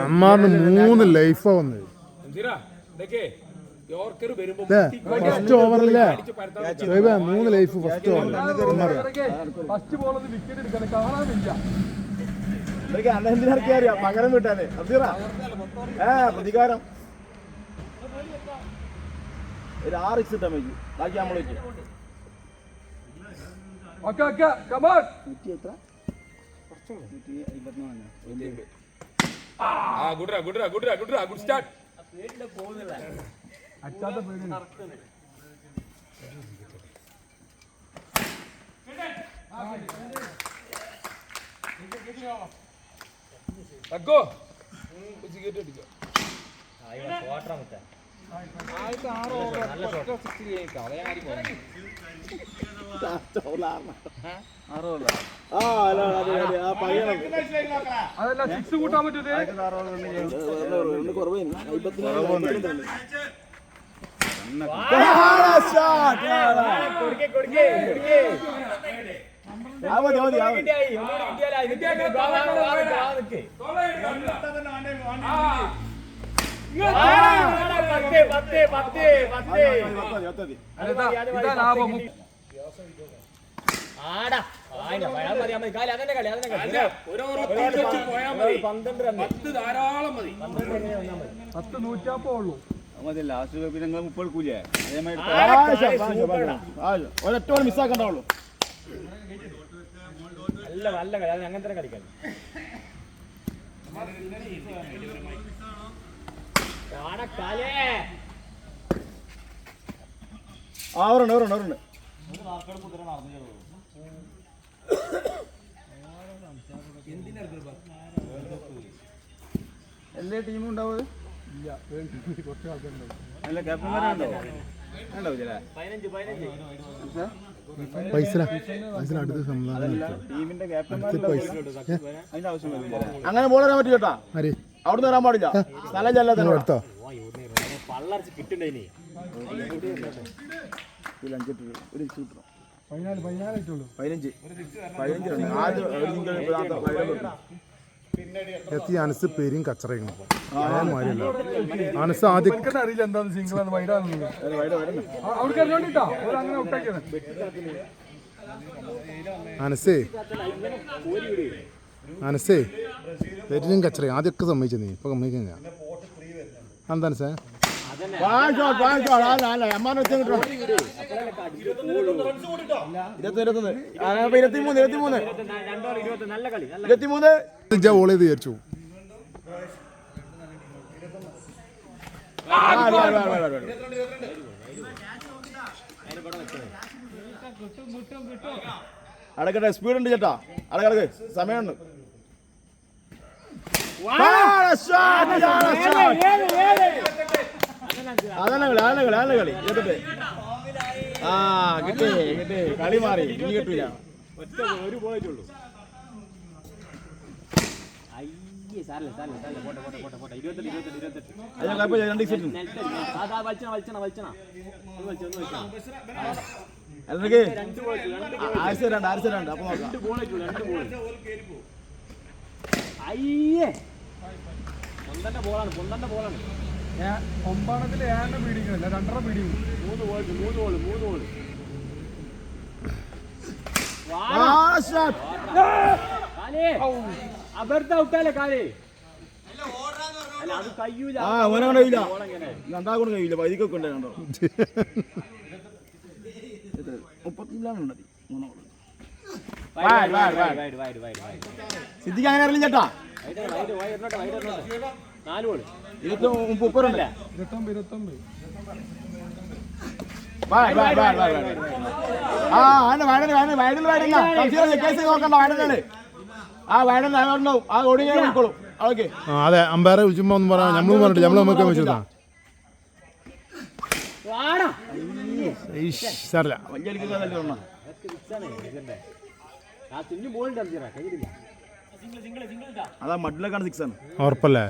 അമ്മാറിന് മൂന്ന് ലൈഫാ വന്നത് ഫസ്റ്റ് ഓവറിലെ മൂന്ന് ലൈഫ് ഫസ്റ്റ് ഓവർ ഫസ്റ്റ് ബോളൊന്ന് വിക്കറ്റ് എടുക്കണം കാണാനില്ല. അറിയാം? പകരം കിട്ടാനേ അബ്ദീറ. ഏ പ്രതികാരം. ഒരു ആറ് ഇട്ടാ മതി. ബാക്കി നമ്മൾ വെച്ചു ഓക്കെ ഓക്കെ കമാൺ ആ ഗുഡ്രാ ഗുഡ്രാ ഗുഡ്രാ ഗുഡ്രാ ഗുഡ് സ്റ്റാർട്ട് അച്ചാത്ത പേടി തക്കോ സിഗരറ്റ് അടിക്കോ ആ അല്ല അതെ അതെ ആ പയ്യണം അതല്ല സിക്സ് കൂട്ടാൻ പറ്റൂലേ കുറവ് മതി മതി ആ മതി. മതി, മതി, മതി, ഓവർ പത്ത് നൂറ്റാപ്പോ ഉള്ളൂ. മതി ലാസ്റ്റ് പിന്നെ നിങ്ങൾ മുപ്പത് കൂലിയേ അതേമാതിരി ഒരൊറ്റ മിസ്സാക്കണ്ടാവുള്ളൂ നല്ല നല്ല കളി അത് അങ്ങനെ തന്നെ കളിക്കാൻ കളേ ആ എല്ലാ ടീമും ഉണ്ടാവും ഇല്ല കുറച്ച് ആൾക്കാരുണ്ടാവും. അല്ല ക്യാപ്റ്റന്മാരുണ്ടോ. അങ്ങനെ ബോൾ വരാൻ പറ്റില്ല കേട്ടാ. ആര്? അവിടുന്ന് വരാൻ പാടില്ല. സ്ഥലം ചെല്ലാത്ത എടുത്തോ. കിട്ടണ്ടേ ഒരു കിട്ടണം പതിനഞ്ച്. പതിനഞ്ച്. ആദ്യം ഒരു സിംഗിൾ. എത്തി അനസ് പേരും കച്ചറയും. അനസ് ആദ്യം അറിയില്ല എന്താണ് സിംഗിൾ ആണ് അനസേ അനസേ പേരും കച്ചറയും. ആദ്യമൊക്കെ സമ്മതിച്ചു നീ ഇപ്പൊ സമ്മതിക്കാൻ എന്താ അനസേ One shot, one shot. അല്ല, അല്ല, എമ്മാനെ വെച്ച് കിട്ടണം. ഇരുപത്തി ഇരുപത്തൊന്ന്. ആ, അപ്പൊ ഇരുപത്തിമൂന്ന് ഇരുപത്തിമൂന്ന്. രണ്ടോ നല്ല കളി നല്ല ഇരുപത്തിമൂന്ന്. ഇജ്ജ ഓൾ ചെയ്ത് വിചാരിച്ചു. ആ, അല്ല, അല്ല, അല്ല, അല്ല, അല്ല. അടക്കട്ടെ സ്പീഡ് ഉണ്ട് ചേട്ടാ. അടക്കടക്ക് സമയമുണ്ട്. അതന്നെ കളി അതല്ല കളി അതല്ല കളി കേട്ടിട്ട് ആ കിട്ടി കിട്ടി. കളി മാറി ഇനി കിട്ടില്ല ഒറ്റ ഒരു പോയിട്ടുള്ളൂ അയ്യേ സാരല്ല സാരല്ല സാരല്ല. പോട്ടെ പോട്ടെ പോട്ടെ പോട്ടെ. ഇരുപത്തെട്ട് ഇരുപത്തെട്ട് ഇരുപത്തെട്ട്. രണ്ട് സെറ്റ് നിലത്തടി വലിച്ചണ വലിച്ചണ വലിച്ചണ. ഒന്ന് വലിച്ചോ ഒന്ന് വലിച്ചോ അല്ലെങ്കിൽ രണ്ട് പോയിട്ടു രണ്ട് ആഴ്ച രണ്ട് ആഴ്ച രണ്ട്. അപ്പൊ നോക്കാം രണ്ട് ബോൾ ആയിട്ടുള്ളൂ രണ്ട് ബോൾ അയ്യേ. പൊന്തന്റെ ബോളാണ് പൊന്തന്റെ ബോളാണ്. ഒമ്പാണത്തിൽ ഏഴെണ്ണം പീഡിക്കുന്നില്ല രണ്ടര പീഡിക്കും. മൂന്ന് ബോൾ മൂന്ന് ബോൾ മൂന്ന് ബോൾ അബദ്ധ ഔട്ടല്ലേ കാലേ. അല്ല അത് കയ്യൂല. കഴിയില്ല ഉണ്ട് സിദ്ദിഖ് അങ്ങനെ അറിയില്ല ചേട്ടാ. നാല് ബോൾ ഇരുപത്തി ഇരുപത്തൊമ്പത് ഇരുപത്തൊമ്പത് ആ ആണ് വയനാട് വയനാട് വയനാട്. വയനില്ല സംശയം കേസ് നോക്കണ്ട വയനാട്. ആ വയനാട് ഉണ്ടാവും. ആ ഓടി ഞാൻ നോക്കോളൂ ഓക്കെ. ആ അതെ അമ്പയറെ വിളിച്ചുമ്പോ ഒന്നും പറയാം നമ്മളും പറഞ്ഞിട്ട് നമ്മൾ നമുക്ക് വെച്ചതാ വാടാ. സാറില്ല വലിയ അതാ മഡിലേക്കാണ് സിക്സ് ആണ്. ഉറപ്പല്ലേ?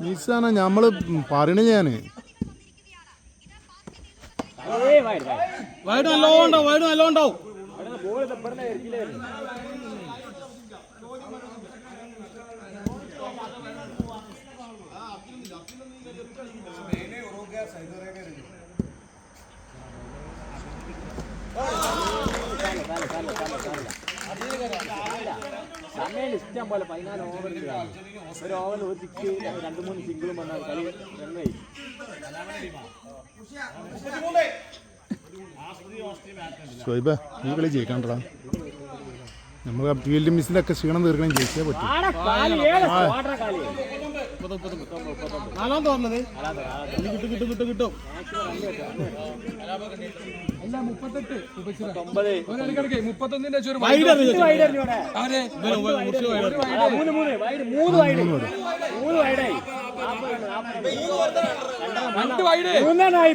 മിസ്സാണ് നമ്മൾ പറയണ ഞാൻ. വൈഡ് വൈഡ് വൈഡ് ഉണ്ടാവും അവിടെ ബോൾ തപ്പറന്ന ഇറക്കില്ലേ സമയം ഇഷ്ടം പോലെ പതിനാല് ഓവർ ഒരു ഓവറിൽ ഒരു സിക്സ് രണ്ട് മൂന്ന് സിംഗിളും വന്നാൽ കളി രണ്ടായി ശോയിബ ഈ കളി? ജയിക്കണ്ടടാ നമ്മൾ ഫീൽഡ് മിസ്സിലൊക്കെ ക്ഷീണം തീർക്കണം ജയിച്ചേ പറ്റും നാലാം തോന്നുന്നത് കിട്ടും കിട്ടും കിട്ടും കിട്ടും അല്ല മുപ്പത്തെട്ട് ഒമ്പത് ഒരിടയ്ക്കിടയ്ക്ക് മുപ്പത്തൊന്നിന്റെ ഒരു മൂന്ന് മൂന്ന് വൈഡ് മൂന്ന് വൈഡ് മൂന്ന് വൈഡായി രണ്ട് വൈഡ് മൂന്നെണ്ണായി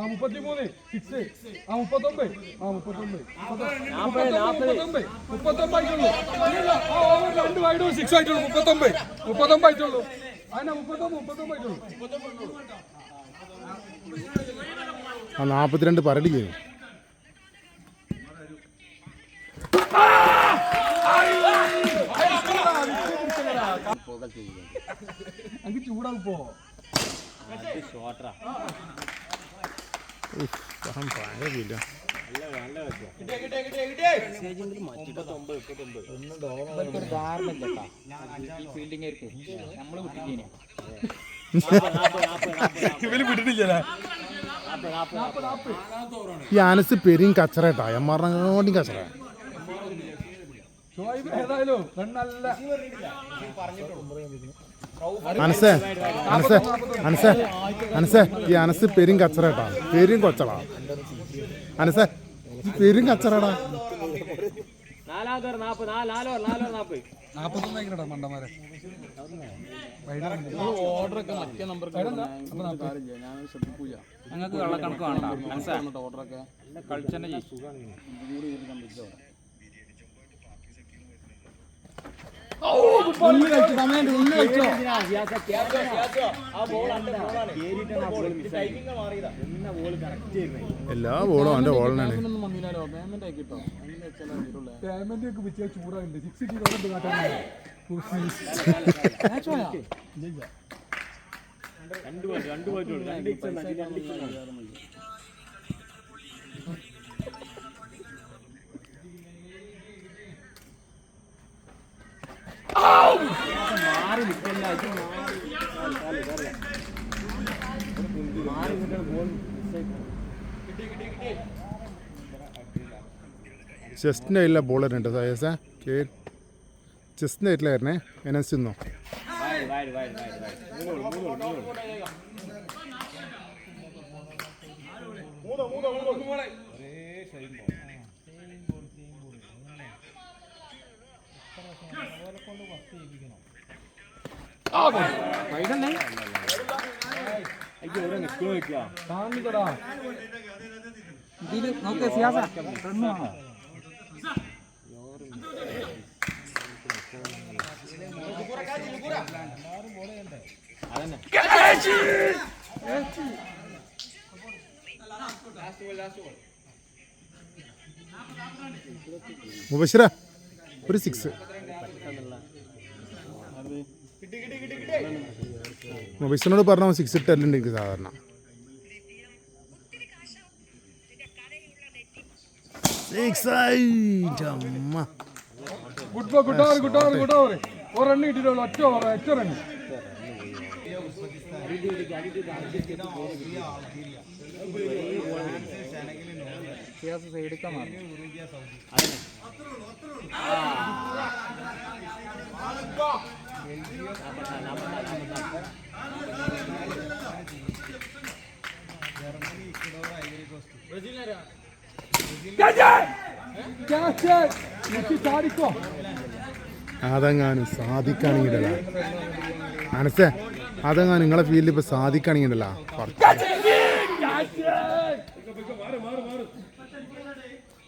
ആ മുപ്പത്തിമൂന്ന്. സിക്സ് ആ മുപ്പത്തൊമ്പത്. ആ മുപ്പത്തൊമ്പത്. മുപ്പത്തൊമ്പത് മുപ്പത്തൊമ്പത്. ആയിട്ടുള്ളൂ. ആ ഓവർ രണ്ട് വൈഡും സിക്സ് ആയിട്ടുള്ളൂ. മുപ്പത്തൊമ്പത്. മുപ്പത്തൊമ്പത് ആയിട്ടുള്ളൂ. അതിനാ മുപ്പത്തൊമ്പത് മുപ്പത്തൊമ്പത് ആയിട്ടുള്ളൂ. ആ നാൽപ്പത്തിരണ്ട് പറടി ചെയ്യും അങ്ങ് ചൂടാവും പോ ഷോട്രാ ഭയങ്കരമില്ല ഈ ആനസ് പെരും കച്ചറേട്ടാ. എമ്മാറിനോടും കച്ചറ ഏതായാലും അനസേ അനസേ അനസേ അനസേ ഈ അനസ് പെരും കച്ചറേട്ടാ പെരും കൊച്ചടാ അനസേ ഈ പെരും കച്ചറടാ. ഓർഡറൊക്കെ മറ്റേ നമ്പർ ഞങ്ങൾക്ക് വെള്ളക്കണക്ക് വേണ്ട. ഓർഡറൊക്കെ കളിച്ചന്നെ ഉള്ളു ചൂടാണ്ട് ബോളും അവന്റെ ബോളിനാണ് രണ്ട് പോയിന്റ് രണ്ട് പോയിന്റ്. രണ്ട് ചെസ്റ്റിന്റെ കയ്യിലെ ബോൾ തന്നെയുണ്ട് കേ ചെസ്റ്റിന്റെ കയ്യിലായിരുന്നേ എനസ് തിന്നോ? മൂന്നോ മൂന്നോ മൂന്നോ മൂന്ന്. ഇവിടെ നിൽക്കണോ നിൽക്കുക കാണിക്കടാ. ഇതിൽ നോക്ക് സിയാസ. റണ്ണാണോ അതന്നെ മുബഷിറ ഒരു സിക്സ് മുബഷിറിനോട് പറഞ്ഞാൽ സിക്സ് ടെല്ലുണ്ട് എനിക്ക് സാധാരണ ഗുഡ് ഒരു ഒറ്റ ഒറ്റ അതെങ്ങാനും സാധിക്കാണെങ്കിലല്ല മനസ്സേ അതെങ്ങാനും നിങ്ങളെ ഫീൽഡിൽ ഇപ്പൊ സാധിക്കാണെങ്കിലല്ല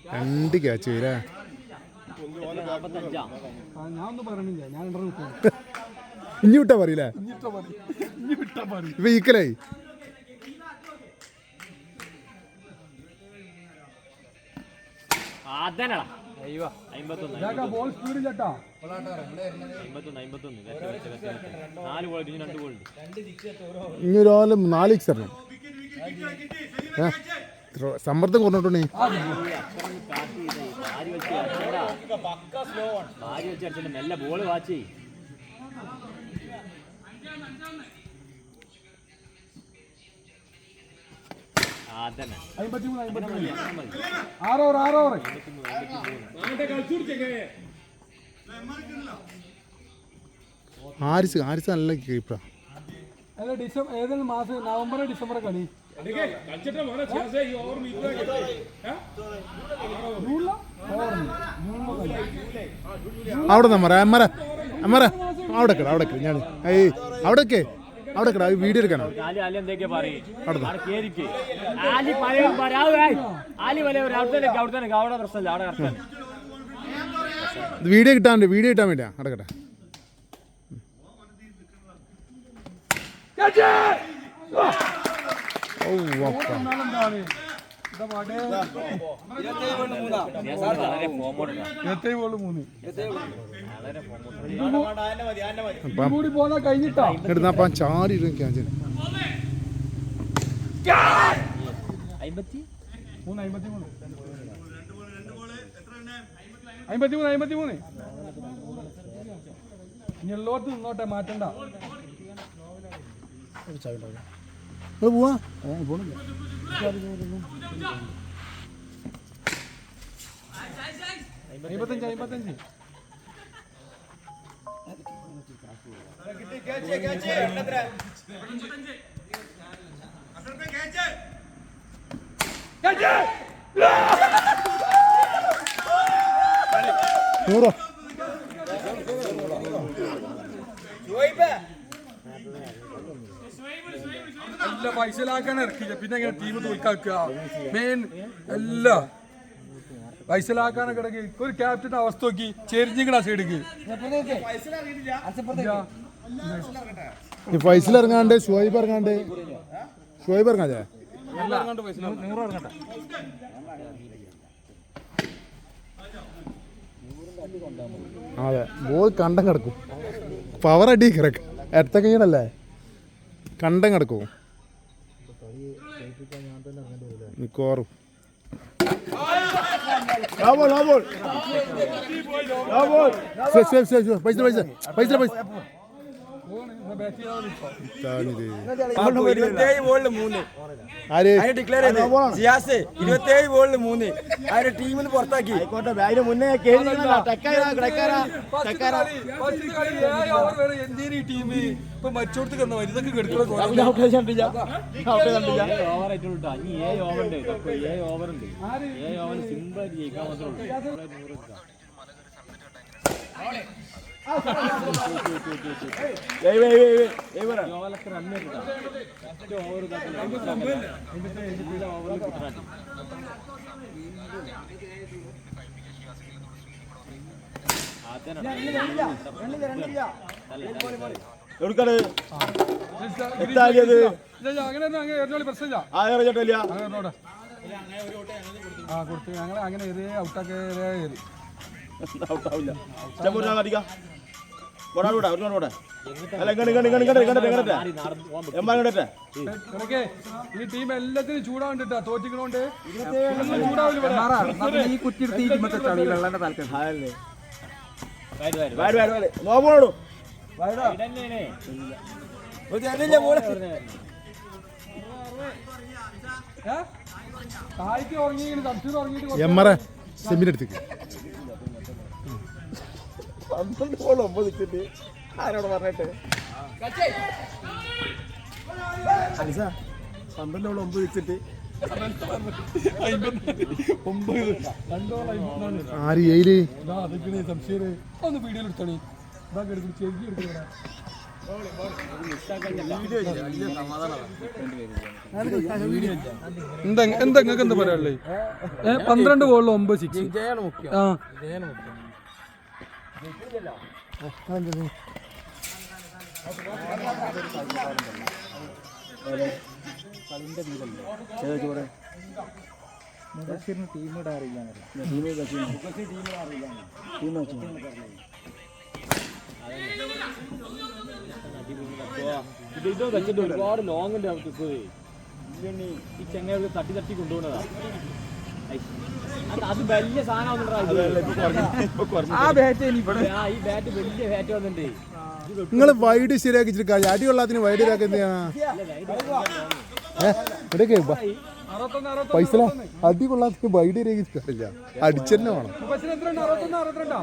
രണ്ട് ക്യാച്ച് വരാ നാൽപ്പത്തഞ്ചാ ആ ഞാൻ ഒന്നും പറയണില്ല ഞാൻ രണ്ടര വിട്ടു ഇനി വിട്ടാ പറയില്ലേ ഇപ്പൊ ഈക്കലായി. ഇതാക്കാ ബോൾ സ്പീഡ് ചേട്ടാ. ഇനി രണ്ട് ഗോൾ ഉണ്ട്. ഇനി ഒരാൾ നാല് സിക്സ് തരണം ഏ? സമ്മർദ്ദം മൂന്ന് ആറ് ഓവർ ആറ് ഓവർ ആരിസ് ആരിസ് നല്ല കീപ്പറാ അല്ല ഡിസംബർ ഏതെങ്കിലും മാസം നവംബർ ഡിസംബർ കളി ഈ ഓവർ മീറ്റ് ജൂണില ഓവറിന് ജൂണിലെ കളി അവിടെ നമ്മറ അമ്മറ അമ്മറ അവിടെ കിട അവിടെ ഞാൻ ഏയ് അവിടെ ഒക്കെ അവിടെ കിട വീഡിയോ എടുക്കണം. വീഡിയോ കിട്ടാൻ വീഡിയോ കിട്ടാൻ വേണ്ടിയാ. അവിടെ കിട ഓ കൂടി മൂന്ന്. നിന്നോട്ടെ മാറ്റണ്ട. നിങ്ങൾ പോവാ. അമ്പത്തഞ്ച് അമ്പത്തഞ്ച് നൂറോ. എല്ലാ പൈസലാക്കാൻ ഇറക്കില്ല പിന്നെ എങ്ങനെ ടീം തോൽക്കാക്കുക. മെയിൻ അല്ല പൈസ ലാക്കാനൊക്കെ ഇടയ്ക്ക് ഒരു ക്യാപ്റ്റന്റെ അവസ്ഥ നോക്കി ചെരിഞ്ഞിക്കണ സൈഡിക്ക് ഫൈസൽ ഇറങ്ങാണ്ട് ഷുഹൈബ് ഇറങ്ങാണ്ട്. ഷുഹൈബ് ഇറങ്ങാതെ? അതെ. ബോൾ കണ്ടം കിടക്കും. പവർ അടി കിടക്കും. എടുത്ത കയ്യണല്ലേ കണ്ടം കിടക്കും മിക്കവാറും. പൈസ പൈസ പൈസ പൈസ താനിത്. ഇരുപത്തേഴ് ബോളിൽ മൂന്ന്. ആര്? അതിന് ഡിക്ലെയർ ചെയ്ത്. സിയാസ് ഇരുപത്തേഴ് ബോളിൽ മൂന്ന്. അതിന്റെ ടീമിൽ പുറത്താക്കി. അതിന് മുന്നേ. ടീം ഇപ്പൊ മറ്റോടത്ത് കിടന്ന? ഇതൊക്കെ സിമ്പിൾ ആയിട്ട് ജയിക്കാൻ മാത്രമേ ഉള്ളൂ നൂറ് എടുക്കാം. ഏയ് ഏയ് ഏയ് ഏയ് ഏയ് പറ. ഈ ഓവറിലൊക്കെ റൺ എടുക്കാം ഒറ്റ ഓവർ ഇതാക്കില്ല ഇതിന്റെ ഓവറിൽ കിട്ടണം എവിടുക്കാണ്? എത്താലിയത്? പ്രശ്നമില്ല ആ, കൊടുത്ത് ഞങ്ങൾ അങ്ങനെ ഏറിയ ഔട്ടാക്കി ഏറിയ ഏറി ഔട്ട് പോടാ, പോടാ, ഒരു പോടാ. അല്ല, ഇങ്ങോട്ട്, ഇങ്ങോട്ട്, ഇങ്ങോട്ട്, ഇങ്ങോട്ട്, ഇങ്ങോട്ട്, ഇങ്ങോട്ട്. എമ്പാ ഇങ്ങോട്ട്. ഈ ടീം എല്ലാത്തിനും ചൂടാവുണ്ടിട്ടാ തോറ്റിക്കണോണ്ട്? ചൂടാവില്ല ഈ കുറ്റിയെടുത്ത് ഈ ടീമത്തെ വെള്ളന്റെ താല്പര്യം അതല്ലേ. വരും വരും വാര്, വാര്, പന്ത്രണ്ട് ബോൾ ഒമ്പത് വിക്കറ്റ് ആരോട് പറഞ്ഞിട്ട്? അലിസ പന്ത്രണ്ട് ബോൾ ഒമ്പത് വിക്കറ്റ് ആര് ഏയിൽ സംശയം ഒന്ന് വീഡിയോ എടുത്തോണി ഇതാ എടുക്കും ചെവി എടുക്കണം എന്താ എന്താ നിങ്ങൾക്ക് എന്താ പറയാനുള്ളത് പന്ത്രണ്ട് ബോളിൽ ഒമ്പത് സിക്സ് ആ. ഇത് ഇത് വെച്ചിട്ട് ഒരുപാട് ലോങ് ഉണ്ട് നമുക്ക് ഈ ചെങ്ങ തട്ടി തട്ടി കൊണ്ടുപോകുന്നതാണ്. അത് വലിയ സാധനം നിങ്ങൾ വൈഡ് ശരിയാക്കിച്ചിട്ട് കാര്യം അടി കൊള്ളാത്തിന് വൈഡ് അറുപത്തൊന്ന് പൈസ അടി കൊള്ളാത്തിന് വൈഡ് ശരിയാക്കി കാര്യമില്ല അടിച്ചന്നെ വേണം ആയിരത്തി ആയിരത്തി അറുപത്തൊന്ന് അറുപത്തിരണ്ടാ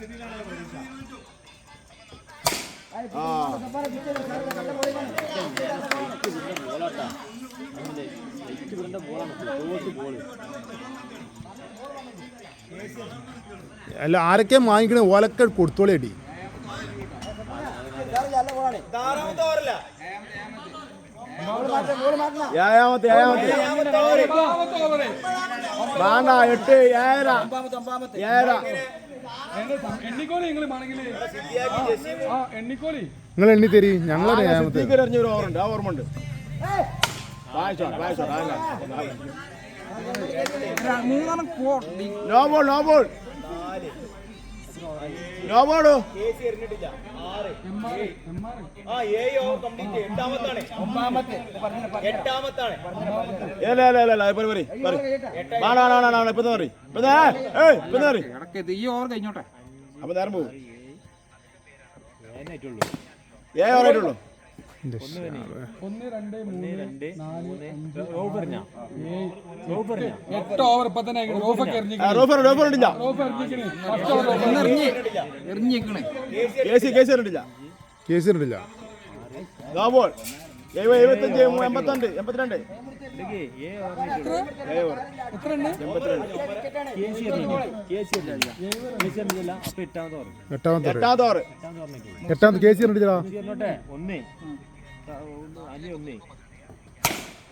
നൂറോ അല്ല ആരൊക്കെ വാങ്ങിക്കണേ? ഓലൊക്കെ കൊടുത്തോളി അടി വേണ്ട എട്ട് ഏഴര. ഏഴര. എണ്ണിക്കോളി നിങ്ങൾ വേണമെങ്കിൽ ആ എണ്ണിക്കോളി നിങ്ങൾ എണ്ണി തരി ഞങ്ങളെ ഏഴാമത്തെ സിദ്ദീഖ് എറിഞ്ഞ ഒരു ഓവറുണ്ട് ആ ഓർമ്മ ഉണ്ട് വായിച്ചോ no ball no ball no ബോളോ ഏല ഏല ഏല ഇപ്പൊ പറ പറ വേണ വേണ വേണ വേണ ഇപ്പൊ പറ ഇപ്പൊ ഏയ് ഇപ്പൊ പറ ഈ ഓവർ കഴിഞ്ഞോട്ടെ അപ്പൊ നേരം പോകും ഏ ഓവറായിട്ടുള്ളൂ എട്ട്. ഓവർ ഇപ്പൊ തന്നെ റോഫൊക്കെ എറിഞ്ഞിക്കണേ എഴുപത്തഞ്ച് എൺപത്തിരണ്ട് എൺപത്തിരണ്ട്. എട്ടാമത്തെ ഓവർ എട്ടാമത്തെ ഒന്നേ.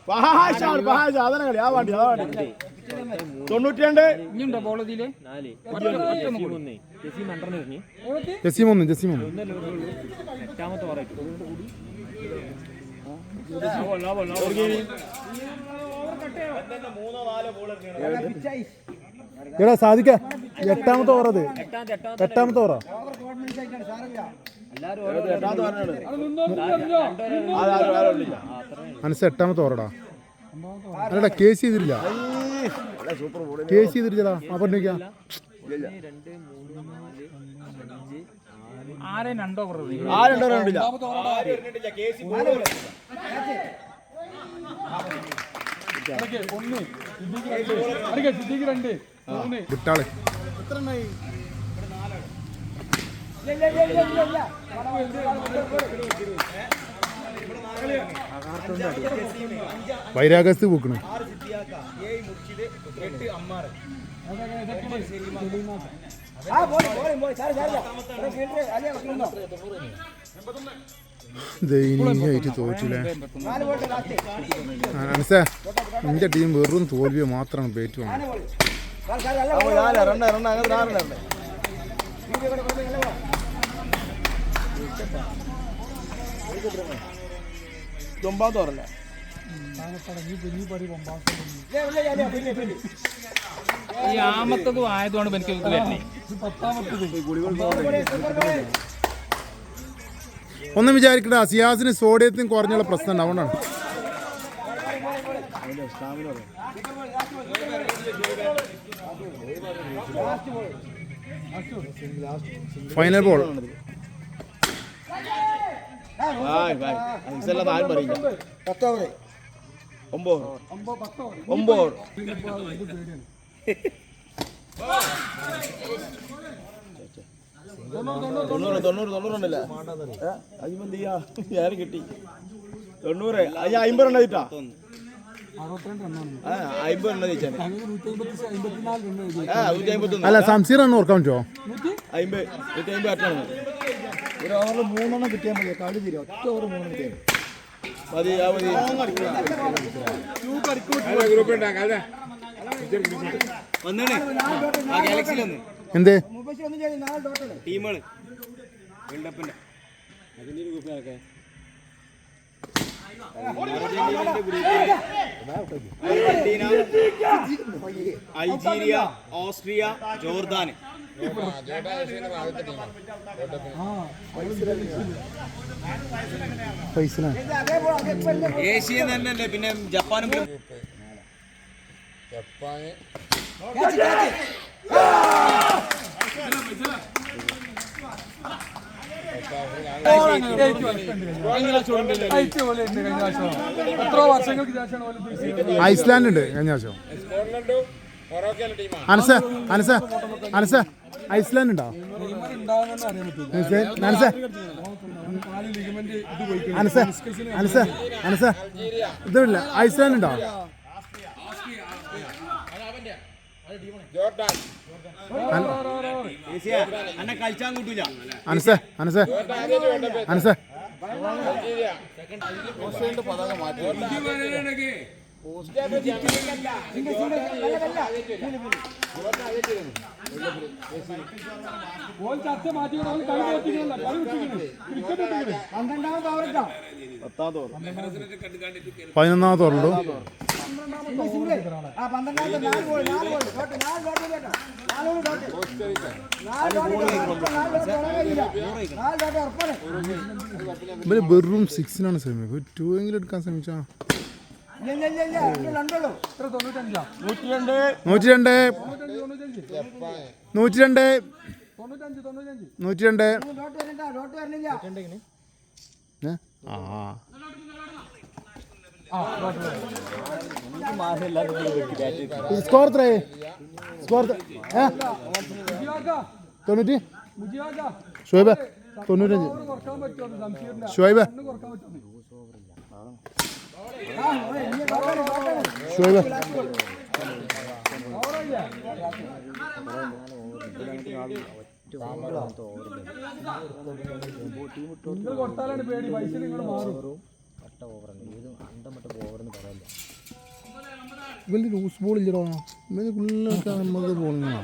പഹാഷാണ് പഹാഷ. അതന്നെ കളി ആ വണ്ടി അതാ വണ്ടി. തൊണ്ണൂറ്റി രണ്ട് ഇനിയുണ്ടോ ബോൾ ഇതിൽ? നാല്. ഒന്നേ ജെസി മണ്ടറിന് എറിഞ്ഞ് ജസീം ഒന്ന് ജസീം ഒന്ന് ഒന്നല്ലേ ഉള്ളൂ എട്ടാമത്തെ ഓവർ എടാ സാധിക്ക. എട്ടാമത്തെ ഓറത് അത്. എട്ടാമത്തെ എട്ടാമത്തെ മനസ്സ് എട്ടാമത്തെ ഓവറടാ അല്ലടാ കേസ് ചെയ്തില്ല കേസ് ചെയ്തിട്ടില്ലടാ അപ്പൊ ആരെ രണ്ട് ആരെ രണ്ടോ ഒന്ന്. രണ്ട്. വൈരാഗസ് പൂക്കണ്. ദയനീയായിട്ട് മനസ്സേ നിന്റെ ടീം വെറും തോൽവിയെ മാത്രമാണ് ബേറ്റ് വന്നത് ഒമ്പതാമത്തെ ഓവറല്ലേ ഈ ആമത്തതും ആയതുകൊണ്ട് എനിക്ക് ഇത് വരണേ ഒന്നും വിചാരിക്കണ്ട സിയാസിന് സോഡിയത്തിന് കുറഞ്ഞുള്ള പ്രശ്നം ഉണ്ടാവണം ഫൈനൽ ബോൾ ആരും പറയില്ല. ഒമ്പത്. ഒമ്പത് പത്ത് ഓവർ ഒമ്പത്. ഇത് പേടിയാണ് തൊണ്ണൂറ് തൊണ്ണൂറ് തൊണ്ണൂറുണ്ടല്ലേ ചെയ്യാ? കിട്ടി. തൊണ്ണൂറ്. അയ്യ അമ്പത് എണ്ണ കിട്ടാ അല്ല സംസീർ എണ്ണ ഓർക്കാൻ പറ്റുമോ? അമ്പത് നൂറ്റി? അമ്പത് അറ്റാണ് ഒരു ഓവറിൽ മൂന്നെണ്ണം കിട്ടിയാൽ മതി. കളി തീരും. ഒറ്റ ഓവർ മൂന്നെണ്ണം കിട്ടിയാൽ മതി. എന്തേ? ടീമുകൾ. വേൾഡ് കപ്പിന്റെ. Argentina Algeria Austria Jordan. Asia തന്നെ പിന്നെ ജപ്പാനും അയച്ചു ഐസ്ലാൻഡ് ഉണ്ട് കഴിഞ്ഞ അനസ അനസ അനസ ഐസ്ലാൻഡ് ഉണ്ടോ അനസ അനസ അനസ അനസ ഇതില്ല ഐസ്ലാൻഡ് ഉണ്ടോ ജോർഡാൻ അനസ അനസ. അനസ. അൾജീരിയ ഓൾ ചർച്ച മാറ്റി കളി തോറ്റിക്കണല്ല കളി വിട്ടിക്കണേ ക്രിക്കറ്റ് പത്താമത്തെ ഓവർ പതിനൊന്നാമത്തെ ഓർമ്മ ഇവർ വെറും സിക്സിനാണ് ശ്രമിക്കുക ടു എങ്കിലും എടുക്കാൻ ശ്രമിച്ചാ? എത്ര തൊണ്ണൂറ്റഞ്ചാ നൂറ്റി രണ്ട് നൂറ്റി രണ്ട് തൊണ്ണൂറ്റഞ്ച്? തൊണ്ണൂറ്റഞ്ച് നൂറ്റി രണ്ട് തൊണ്ണൂറ്റഞ്ച് തൊണ്ണൂറ്റഞ്ച്. നൂറ്റി രണ്ട് ഏ? ആ സ്കോർ എത്രേ? സ്കോർ തൊണ്ണൂറ്റി? ഷുഹൈബ് തൊണ്ണൂറ്റഞ്ച്. ഓവർ കൊടുത്താലാണ് പേടി. നിങ്ങൾ മാറും. ഇവന്റെ ലൂസ് ബോൾ ഇല്ലടോ. ഇവന് ഫുള്ളൊക്കെ നമുക്ക് ബോളിങ്ങാ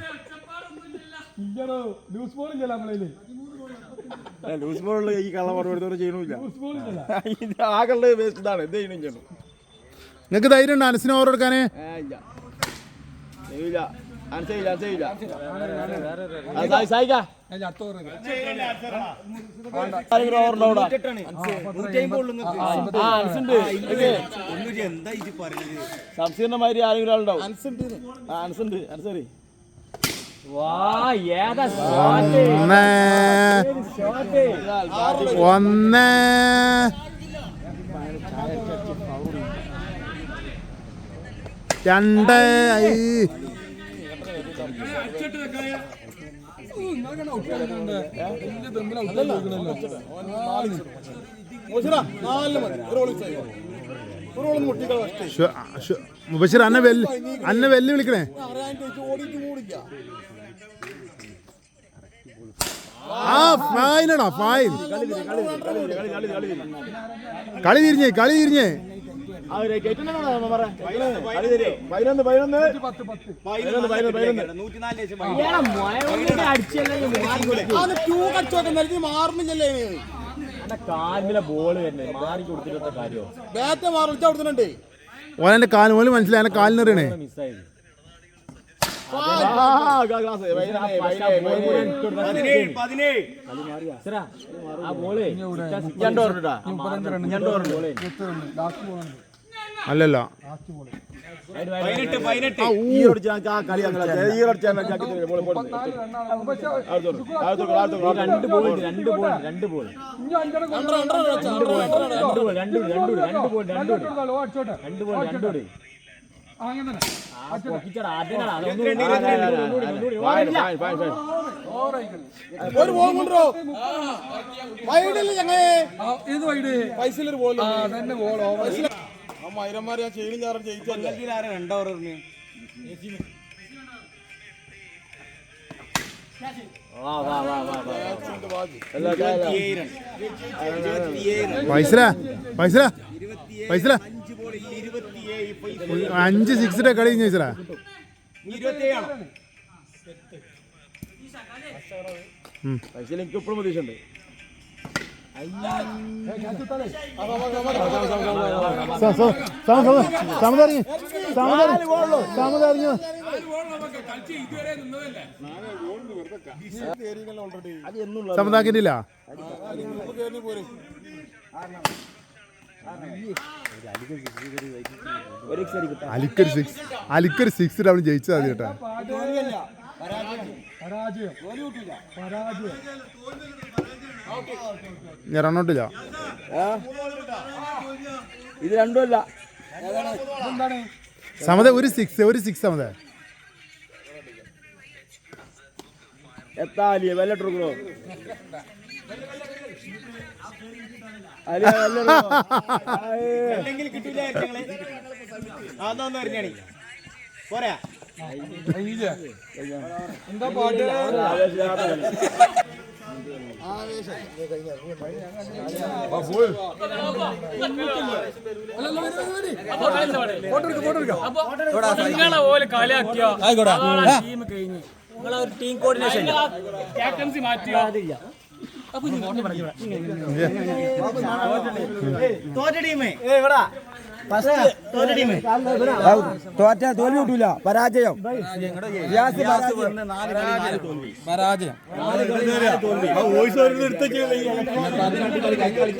ഇല്ലടോ. ലൂസ് ബോൾ ഇല്ല നമ്മളതിൽ ലൂസ് ബോൾ ഈ കള്ള മറുപടി ചെയ്യണില്ല ആകെ വേസ്റ്റ് ഇതാണ്. എന്ത് ചെയ്യണം ചെയ്യണം നിങ്ങൾക്ക് ധൈര്യം ഉണ്ട് അനസിന് ഓവർ എടുക്കാന് മാതിരി ആരെങ്കിലും ആളുണ്ടാവും അനസുണ്ട് ഒന്ന്. ഷു- മുബശ്ശിർ അന്നെ വെല്ലു അന്നെ വെല്ലു വിളിക്കണേ. ആ ഫൈനടാ ഫൈൻ. കളി തിരിഞ്ഞേ കളി തിരിഞ്ഞേ. ലക്ഷം കാലിലെ ബോൾ തന്നെ മാറി കൊടുത്തിട്ട് കാര്യോ ബാറ്റ് മാറിച്ച കൊടുക്കുന്നുണ്ട് ഓനെ കാൽ പോലും മനസ്സിലായി എന്നെ കാലിനെറിയണേ മുപ്പത്തിരണ്ട് റണ്ണ് രണ്ടോറുണ്ട് അല്ലല്ല. അങ്ങനെ രണ്ട് ബോൾ കൊണ്ടോ ബോൾ രണ്ട് ഇത് വൈഡ്. അഞ്ചെണ്ണം രണ്ട് ബോൾ രണ്ട് രണ്ട് രണ്ട് ബോൾ രണ്ട് ബോൾ കളോ അടിച്ചോട്ടെ രണ്ട് ബോൾ രണ്ട് ബോൾ ആ, അങ്ങനെ തന്നെ ഒരു ബോൾ കൊണ്ടോ ആ അഞ്ച് സിക്സ് സിക്സിന്റെ കളി ഇരുപത്തിയേഴാണ്? പൈസ എനിക്ക് എപ്പോഴും പ്രതീക്ഷയുണ്ട്. സമതറിഞ്ഞു സമതാക്കിട്ടില്ല അലിക്കൊരു സിക്സ്. അലിക്കൊരു സിക്സ്. ഡബിൾ കേട്ടോ. പരാജയം. പരാജയം. ഞാൻ റണ്ണൗട്ടില്ല. ഇത് രണ്ടുമല്ല സമത ഒരു സിക്സ് ഒരു സിക്സ് സമത. എത്താലിയ വല്ല അലിയ അല്ലെങ്കിൽ കിട്ടൂല ഞങ്ങൾ അതൊന്നും അറിഞ്ഞാണി. പോരാ? എന്താ പാട്ട്? നിങ്ങളെ പോലെ കളിയാക്കിയോ ടീം കഴിഞ്ഞ് നിങ്ങളെ ഒരു ടീം കോർഡിനേഷൻ ക്യാപ്റ്റൻസി മാറ്റിയോ തോറ്റ ടീമേ. തോറ്റ ടീമേ തോറ്റ തോൽവി കിട്ടൂല. പരാജയം. പരാജയം.